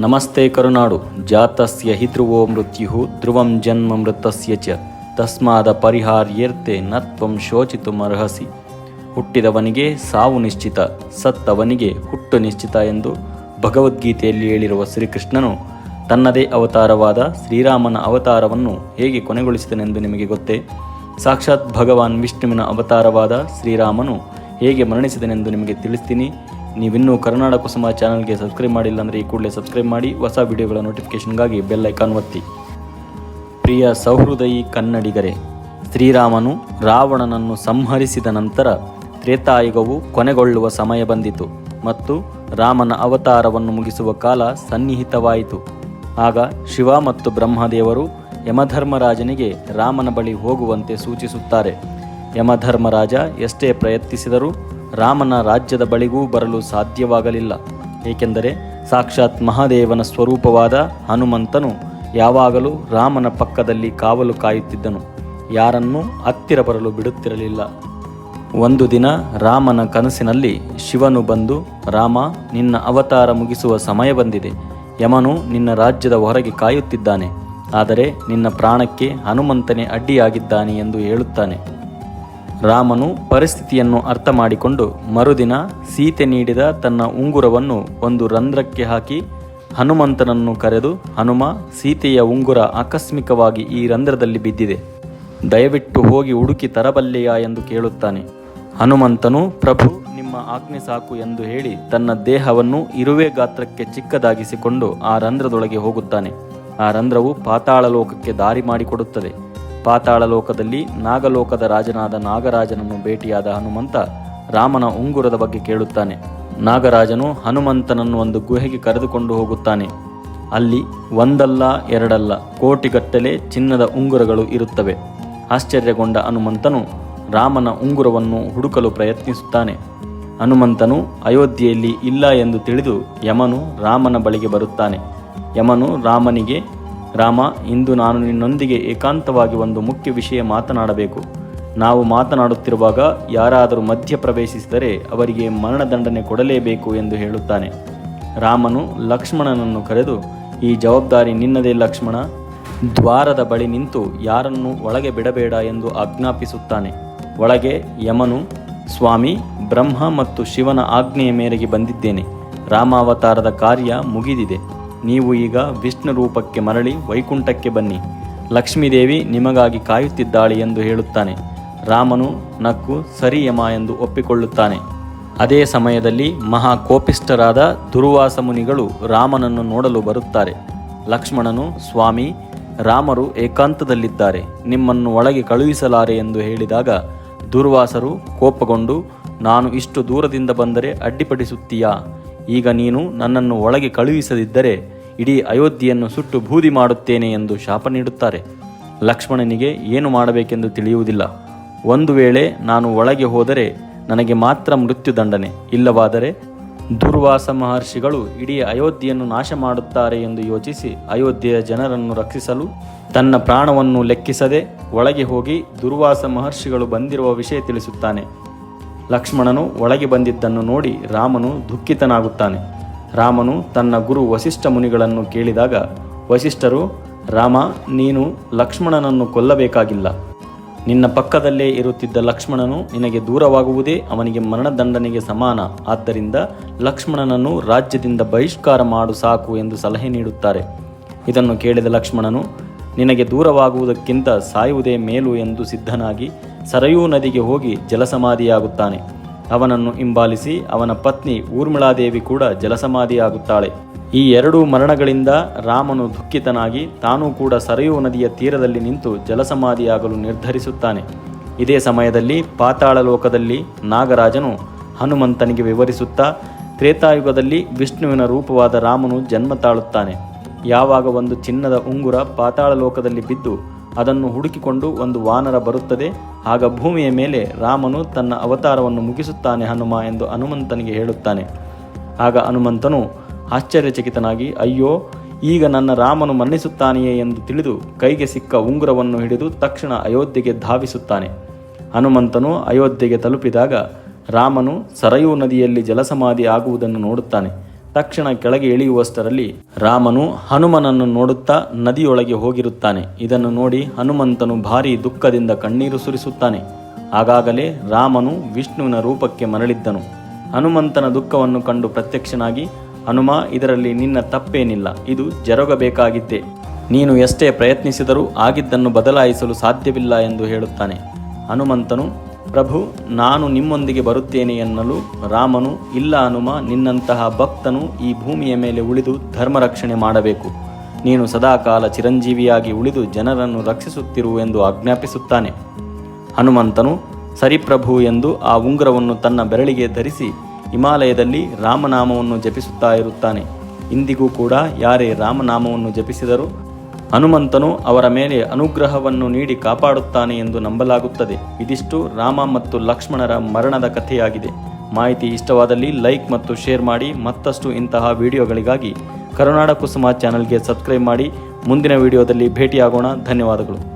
ನಮಸ್ತೆ ಕರುನಾಡು, ಜಾತಸ್ಯ ಹಿ ಧ್ರುವೋ ಮೃತ್ಯು ಧ್ರುವಂ ಜನ್ಮ ಮೃತಸ್ಯ ಚ, ತಸ್ಮಾದ ಪರಿಹಾರ್ಯರ್ತೆ ನತ್ವಂ ಶೋಚಿತುಮರ್ಹಸಿ ಹುಟ್ಟಿದವನಿಗೆ ಸಾವು ನಿಶ್ಚಿತ, ಸತ್ತವನಿಗೆ ಹುಟ್ಟು ನಿಶ್ಚಿತ ಎಂದು ಭಗವದ್ಗೀತೆಯಲ್ಲಿ ಹೇಳಿರುವ ಶ್ರೀಕೃಷ್ಣನು ತನ್ನದೇ ಅವತಾರವಾದ ಶ್ರೀರಾಮನ ಅವತಾರವನ್ನು ಹೇಗೆ ಕೊನೆಗೊಳಿಸಿದನೆಂದು ನಿಮಗೆ ಗೊತ್ತೇ? ಸಾಕ್ಷಾತ್ ಭಗವಾನ್ ವಿಷ್ಣುವಿನ ಅವತಾರವಾದ ಶ್ರೀರಾಮನು ಹೇಗೆ ಮರಣಿಸಿದನೆಂದು ನಿಮಗೆ ತಿಳಿಸ್ತೀನಿ? ನೀವಿನ್ನೂ ಕರ್ನಾಟಕ ಕುಸುಮ ಚಾನಲ್ಗೆ ಸಬ್ಸ್ಕ್ರೈಬ್ ಮಾಡಿಲ್ಲ ಅಂದರೆ ಈ ಕೂಡಲೇ ಸಬ್ಸ್ಕ್ರೈಬ್ ಮಾಡಿ ಹೊಸ ವಿಡಿಯೋಗಳ ನೋಟಿಫಿಕೇಷನ್ಗಾಗಿ ಬೆಲ್ ಐಕಾನ್ ಒತ್ತಿ. ಪ್ರಿಯ ಸೌಹೃದಯಿ ಕನ್ನಡಿಗರೇ, ಶ್ರೀರಾಮನು ರಾವಣನನ್ನು ಸಂಹರಿಸಿದ ನಂತರ ತ್ರೇತಾಯುಗವು ಕೊನೆಗೊಳ್ಳುವ ಸಮಯ ಬಂದಿತು ಮತ್ತು ರಾಮನ ಅವತಾರವನ್ನು ಮುಗಿಸುವ ಕಾಲ ಸನ್ನಿಹಿತವಾಯಿತು. ಆಗ ಶಿವ ಮತ್ತು ಬ್ರಹ್ಮದೇವರು ಯಮಧರ್ಮರಾಜನಿಗೆ ರಾಮನ ಬಳಿ ಹೋಗುವಂತೆ ಸೂಚಿಸುತ್ತಾರೆ. ಯಮಧರ್ಮರಾಜ ಎಷ್ಟೇ ಪ್ರಯತ್ನಿಸಿದರೂ ರಾಮನ ರಾಜ್ಯದ ಬಳಿಗೂ ಬರಲು ಸಾಧ್ಯವಾಗಲಿಲ್ಲ. ಏಕೆಂದರೆ ಸಾಕ್ಷಾತ್ ಮಹಾದೇವನ ಸ್ವರೂಪವಾದ ಹನುಮಂತನು ಯಾವಾಗಲೂ ರಾಮನ ಪಕ್ಕದಲ್ಲಿ ಕಾವಲು ಕಾಯುತ್ತಿದ್ದನು. ಯಾರನ್ನೂ ಹತ್ತಿರ ಬರಲು ಬಿಡುತ್ತಿರಲಿಲ್ಲ. ಒಂದು ದಿನ ರಾಮನ ಕನಸಿನಲ್ಲಿ ಶಿವನು ಬಂದು, ರಾಮ, ನಿನ್ನ ಅವತಾರ ಮುಗಿಸುವ ಸಮಯ ಬಂದಿದೆ. ಯಮನು ನಿನ್ನ ರಾಜ್ಯದ ಹೊರಗೆ ಕಾಯುತ್ತಿದ್ದಾನೆ. ಆದರೆ ನಿನ್ನ ಪ್ರಾಣಕ್ಕೆ ಹನುಮಂತನೇ ಅಡ್ಡಿಯಾಗಿದ್ದಾನೆ ಎಂದು ಹೇಳುತ್ತಾನೆ. ರಾಮನು ಪರಿಸ್ಥಿತಿಯನ್ನು ಅರ್ಥ ಮಾಡಿಕೊಂಡು ಮರುದಿನ ಸೀತೆ ನೀಡಿದ ತನ್ನ ಉಂಗುರವನ್ನು ಒಂದು ರಂಧ್ರಕ್ಕೆ ಹಾಕಿ ಹನುಮಂತನನ್ನು ಕರೆದು, ಹನುಮ, ಸೀತೆಯ ಉಂಗುರ ಆಕಸ್ಮಿಕವಾಗಿ ಈ ರಂಧ್ರದಲ್ಲಿ ಬಿದ್ದಿದೆ. ದಯವಿಟ್ಟು ಹೋಗಿ ಹುಡುಕಿ ತರಬಲ್ಲೆಯಾ ಎಂದು ಕೇಳುತ್ತಾನೆ. ಹನುಮಂತನು, ಪ್ರಭು, ನಿಮ್ಮ ಆಜ್ಞೆ ಸಾಕು ಎಂದು ಹೇಳಿ ತನ್ನ ದೇಹವನ್ನು ಇರುವೆ ಗಾತ್ರಕ್ಕೆ ಚಿಕ್ಕದಾಗಿಸಿಕೊಂಡು ಆ ರಂಧ್ರದೊಳಗೆ ಹೋಗುತ್ತಾನೆ. ಆ ರಂಧ್ರವು ಪಾತಾಳ ಲೋಕಕ್ಕೆ ದಾರಿ ಮಾಡಿಕೊಡುತ್ತದೆ. ಪಾತಾಳ ಲೋಕದಲ್ಲಿ ನಾಗಲೋಕದ ರಾಜನಾದ ನಾಗರಾಜನನ್ನು ಭೇಟಿಯಾದ ಹನುಮಂತ ರಾಮನ ಉಂಗುರದ ಬಗ್ಗೆ ಕೇಳುತ್ತಾನೆ. ನಾಗರಾಜನು ಹನುಮಂತನನ್ನು ಒಂದು ಗುಹೆಗೆ ಕರೆದುಕೊಂಡು ಹೋಗುತ್ತಾನೆ. ಅಲ್ಲಿ ಒಂದಲ್ಲ ಎರಡಲ್ಲ ಕೋಟಿಗಟ್ಟಲೆ ಚಿನ್ನದ ಉಂಗುರಗಳು ಇರುತ್ತವೆ. ಆಶ್ಚರ್ಯಗೊಂಡ ಹನುಮಂತನು ರಾಮನ ಉಂಗುರವನ್ನು ಹುಡುಕಲು ಪ್ರಯತ್ನಿಸುತ್ತಾನೆ. ಹನುಮಂತನು ಅಯೋಧ್ಯೆಯಲ್ಲಿ ಇಲ್ಲ ಎಂದು ತಿಳಿದು ಯಮನು ರಾಮನ ಬಳಿಗೆ ಬರುತ್ತಾನೆ. ಯಮನು ರಾಮನಿಗೆ ರಾಮ, ಇಂದು ನಾನು ನಿನ್ನೊಂದಿಗೆ ಏಕಾಂತವಾಗಿ ಒಂದು ಮುಖ್ಯ ವಿಷಯ ಮಾತನಾಡಬೇಕು. ನಾವು ಮಾತನಾಡುತ್ತಿರುವಾಗ ಯಾರಾದರೂ ಮಧ್ಯ ಪ್ರವೇಶಿಸಿದರೆ ಅವರಿಗೆ ಮರಣದಂಡನೆ ಕೊಡಲೇಬೇಕು ಎಂದು ಹೇಳುತ್ತಾನೆ. ರಾಮನು ಲಕ್ಷ್ಮಣನನ್ನು ಕರೆದು, ಈ ಜವಾಬ್ದಾರಿ ನಿನ್ನದೇ ಲಕ್ಷ್ಮಣ. ದ್ವಾರದ ಬಳಿ ನಿಂತು ಯಾರನ್ನು ಒಳಗೆ ಬಿಡಬೇಡ ಎಂದು ಆಜ್ಞಾಪಿಸುತ್ತಾನೆ. ಒಳಗೆ ಯಮನು, ಸ್ವಾಮಿ, ಬ್ರಹ್ಮ ಮತ್ತು ಶಿವನ ಆಜ್ಞೆಯ ಮೇರೆಗೆ ಬಂದಿದ್ದೇನೆ. ರಾಮಾವತಾರದ ಕಾರ್ಯ ಮುಗಿದಿದೆ. ನೀವು ಈಗ ವಿಷ್ಣು ರೂಪಕ್ಕೆ ಮರಳಿ ವೈಕುಂಠಕ್ಕೆ ಬನ್ನಿ. ಲಕ್ಷ್ಮೀದೇವಿ ನಿಮಗಾಗಿ ಕಾಯುತ್ತಿದ್ದಾಳೆ ಎಂದು ಹೇಳುತ್ತಾನೆ. ರಾಮನು ನಕ್ಕು ಸರಿ ಯಮ ಎಂದು ಒಪ್ಪಿಕೊಳ್ಳುತ್ತಾನೆ. ಅದೇ ಸಮಯದಲ್ಲಿ ಮಹಾ ಕೋಪಿಷ್ಠರಾದ ದುರ್ವಾಸ ಮುನಿಗಳು ರಾಮನನ್ನು ನೋಡಲು ಬರುತ್ತಾರೆ. ಲಕ್ಷ್ಮಣನು, ಸ್ವಾಮಿ, ರಾಮರು ಏಕಾಂತದಲ್ಲಿದ್ದಾರೆ. ನಿಮ್ಮನ್ನು ಒಳಗೆ ಕಳುಹಿಸಲಾರೆ ಎಂದು ಹೇಳಿದಾಗ ದುರ್ವಾಸರು ಕೋಪಗೊಂಡು, ನಾನು ಇಷ್ಟು ದೂರದಿಂದ ಬಂದರೆ ಅಡ್ಡಿಪಡಿಸುತ್ತೀಯಾ? ಈಗ ನೀನು ನನ್ನನ್ನು ಒಳಗೆ ಕಳುಹಿಸದಿದ್ದರೆ ಇಡೀ ಅಯೋಧ್ಯೆಯನ್ನು ಸುಟ್ಟು ಬೂದಿ ಮಾಡುತ್ತೇನೆ ಎಂದು ಶಾಪ ನೀಡುತ್ತಾರೆ. ಲಕ್ಷ್ಮಣನಿಗೆ ಏನು ಮಾಡಬೇಕೆಂದು ತಿಳಿಯುವುದಿಲ್ಲ. ಒಂದು ವೇಳೆ ನಾನು ಒಳಗೆ ಹೋದರೆ ನನಗೆ ಮಾತ್ರ ಮೃತ್ಯುದಂಡನೆ ಇಲ್ಲವಾದರೆ ದುರ್ವಾಸ ಮಹರ್ಷಿಗಳು ಇಡೀ ಅಯೋಧ್ಯೆಯನ್ನು ನಾಶ ಮಾಡುತ್ತಾರೆ ಎಂದು ಯೋಚಿಸಿ ಅಯೋಧ್ಯೆಯ ಜನರನ್ನು ರಕ್ಷಿಸಲು ತನ್ನ ಪ್ರಾಣವನ್ನು ಲೆಕ್ಕಿಸದೆ ಒಳಗೆ ಹೋಗಿ ದುರ್ವಾಸ ಮಹರ್ಷಿಗಳು ಬಂದಿರುವ ವಿಷಯ ತಿಳಿಸುತ್ತಾನೆ. ಲಕ್ಷ್ಮಣನು ಒಳಗೆ ಬಂದಿದ್ದನ್ನು ನೋಡಿ ರಾಮನು ದುಃಖಿತನಾಗುತ್ತಾನೆ. ರಾಮನು ತನ್ನ ಗುರು ವಸಿಷ್ಠ ಮುನಿಗಳನ್ನು ಕೇಳಿದಾಗ, ವಸಿಷ್ಠರು, ರಾಮ, ನೀನು ಲಕ್ಷ್ಮಣನನ್ನು ಕೊಲ್ಲಬೇಕಾಗಿಲ್ಲ. ನಿನ್ನ ಪಕ್ಕದಲ್ಲೇ ಇರುತ್ತಿದ್ದ ಲಕ್ಷ್ಮಣನು ನಿನಗೆ ದೂರವಾಗುವುದೇ ಅವನಿಗೆ ಮರಣದಂಡನೆಗೆ ಸಮಾನ. ಆದ್ದರಿಂದ ಲಕ್ಷ್ಮಣನನ್ನು ರಾಜ್ಯದಿಂದ ಬಹಿಷ್ಕಾರ ಮಾಡು ಸಾಕು ಎಂದು ಸಲಹೆ ನೀಡುತ್ತಾರೆ. ಇದನ್ನು ಕೇಳಿದ ಲಕ್ಷ್ಮಣನು, ನಿನಗೆ ದೂರವಾಗುವುದಕ್ಕಿಂತ ಸಾಯುವುದೇ ಮೇಲು ಎಂದು ಸಿದ್ಧನಾಗಿ ಸರಯೂ ನದಿಗೆ ಹೋಗಿ ಜಲಸಮಾಧಿಯಾಗುತ್ತಾನೆ. ಅವನನ್ನು ಹಿಂಬಾಲಿಸಿ ಅವನ ಪತ್ನಿ ಊರ್ಮಿಳಾದೇವಿ ಕೂಡ ಜಲಸಮಾಧಿಯಾಗುತ್ತಾಳೆ. ಈ ಎರಡೂ ಮರಣಗಳಿಂದ ರಾಮನು ದುಃಖಿತನಾಗಿ ತಾನೂ ಕೂಡ ಸರಯೂ ನದಿಯ ತೀರದಲ್ಲಿ ನಿಂತು ಜಲಸಮಾಧಿಯಾಗಲು ನಿರ್ಧರಿಸುತ್ತಾನೆ. ಇದೇ ಸಮಯದಲ್ಲಿ ಪಾತಾಳ ಲೋಕದಲ್ಲಿ ನಾಗರಾಜನು ಹನುಮಂತನಿಗೆ ವಿವರಿಸುತ್ತಾ, ತ್ರೇತಾಯುಗದಲ್ಲಿ ವಿಷ್ಣುವಿನ ರೂಪವಾದ ರಾಮನು ಜನ್ಮ ತಾಳುತ್ತಾನೆ. ಯಾವಾಗ ಒಂದು ಚಿನ್ನದ ಉಂಗುರ ಪಾತಾಳ ಲೋಕದಲ್ಲಿ ಬಿದ್ದು ಅದನ್ನು ಹುಡುಕಿಕೊಂಡು ಒಂದು ವಾನರ ಬರುತ್ತದೆ. ಆಗ ಭೂಮಿಯ ಮೇಲೆ ರಾಮನು ತನ್ನ ಅವತಾರವನ್ನು ಮುಗಿಸುತ್ತಾನೆ ಹನುಮ ಎಂದು ಹನುಮಂತನಿಗೆ ಹೇಳುತ್ತಾನೆ. ಆಗ ಹನುಮಂತನು ಆಶ್ಚರ್ಯಚಕಿತನಾಗಿ, ಅಯ್ಯೋ, ಈಗ ನನ್ನ ರಾಮನು ಮನ್ನಿಸುತ್ತಾನೆಯೇ ಎಂದು ತಿಳಿದು ಕೈಗೆ ಸಿಕ್ಕ ಉಂಗುರವನ್ನು ಹಿಡಿದು ತಕ್ಷಣ ಅಯೋಧ್ಯೆಗೆ ಧಾವಿಸುತ್ತಾನೆ. ಹನುಮಂತನು ಅಯೋಧ್ಯೆಗೆ ತಲುಪಿದಾಗ ರಾಮನು ಸರಯೂ ನದಿಯಲ್ಲಿ ಜಲಸಮಾಧಿ ಆಗುವುದನ್ನು ನೋಡುತ್ತಾನೆ. ತಕ್ಷಣ ಕೆಳಗೆ ಇಳಿಯುವಷ್ಟರಲ್ಲಿ ರಾಮನು ಹನುಮನನ್ನು ನೋಡುತ್ತಾ ನದಿಯೊಳಗೆ ಹೋಗಿರುತ್ತಾನೆ. ಇದನ್ನು ನೋಡಿ ಹನುಮಂತನು ಭಾರಿ ದುಃಖದಿಂದ ಕಣ್ಣೀರು ಸುರಿಸುತ್ತಾನೆ. ಆಗಾಗಲೇ ರಾಮನು ವಿಷ್ಣುವಿನ ರೂಪಕ್ಕೆ ಮರಳಿದ್ದನು. ಹನುಮಂತನ ದುಃಖವನ್ನು ಕಂಡು ಪ್ರತ್ಯಕ್ಷನಾಗಿ, ಹನುಮ, ಇದರಲ್ಲಿ ನಿನ್ನ ತಪ್ಪೇನಿಲ್ಲ. ಇದು ಜರುಗಬೇಕಾಗಿದ್ದೆ ನೀನು ಎಷ್ಟೇ ಪ್ರಯತ್ನಿಸಿದರೂ ಆಗಿದ್ದನ್ನು ಬದಲಾಯಿಸಲು ಸಾಧ್ಯವಿಲ್ಲ ಎಂದು ಹೇಳುತ್ತಾನೆ. ಹನುಮಂತನು ಪ್ರಭು, ನಾನು ನಿಮ್ಮೊಂದಿಗೆ ಬರುತ್ತೇನೆ ಎನ್ನಲು ರಾಮನು, ಇಲ್ಲ ಹನುಮ ನಿನ್ನಂತಹ ಭಕ್ತನು ಈ ಭೂಮಿಯ ಮೇಲೆ ಉಳಿದು ಧರ್ಮ ರಕ್ಷಣೆ ಮಾಡಬೇಕು. ನೀನು ಸದಾಕಾಲ ಚಿರಂಜೀವಿಯಾಗಿ ಉಳಿದು ಜನರನ್ನು ರಕ್ಷಿಸುತ್ತಿರು ಎಂದು ಆಜ್ಞಾಪಿಸುತ್ತಾನೆ. ಹನುಮಂತನು ಸರಿಪ್ರಭು ಎಂದು ಆ ಉಂಗುರವನ್ನು ತನ್ನ ಬೆರಳಿಗೆ ಧರಿಸಿ ಹಿಮಾಲಯದಲ್ಲಿ ರಾಮನಾಮವನ್ನು ಜಪಿಸುತ್ತಾ ಇರುತ್ತಾನೆ. ಇಂದಿಗೂ ಕೂಡ ಯಾರೇ ರಾಮನಾಮವನ್ನು ಜಪಿಸಿದರೂ ಹನುಮಂತನು ಅವರ ಮೇಲೆ ಅನುಗ್ರಹವನ್ನು ನೀಡಿ ಕಾಪಾಡುತ್ತಾನೆ ಎಂದು ನಂಬಲಾಗುತ್ತದೆ. ಇದಿಷ್ಟು ರಾಮ ಮತ್ತು ಲಕ್ಷ್ಮಣರ ಮರಣದ ಕಥೆಯಾಗಿದೆ. ಮಾಹಿತಿ ಇಷ್ಟವಾದಲ್ಲಿ ಲೈಕ್ ಮತ್ತು ಶೇರ್ ಮಾಡಿ ಮತ್ತಷ್ಟು ಇಂತಹ ವಿಡಿಯೋಗಳಿಗಾಗಿ ಕರುನಾಡ ಕುಸುಮ ಚಾನಲ್ಗೆ ಸಬ್ಸ್ಕ್ರೈಬ್ ಮಾಡಿ. ಮುಂದಿನ ವಿಡಿಯೋದಲ್ಲಿ ಭೇಟಿಯಾಗೋಣ. ಧನ್ಯವಾದಗಳು.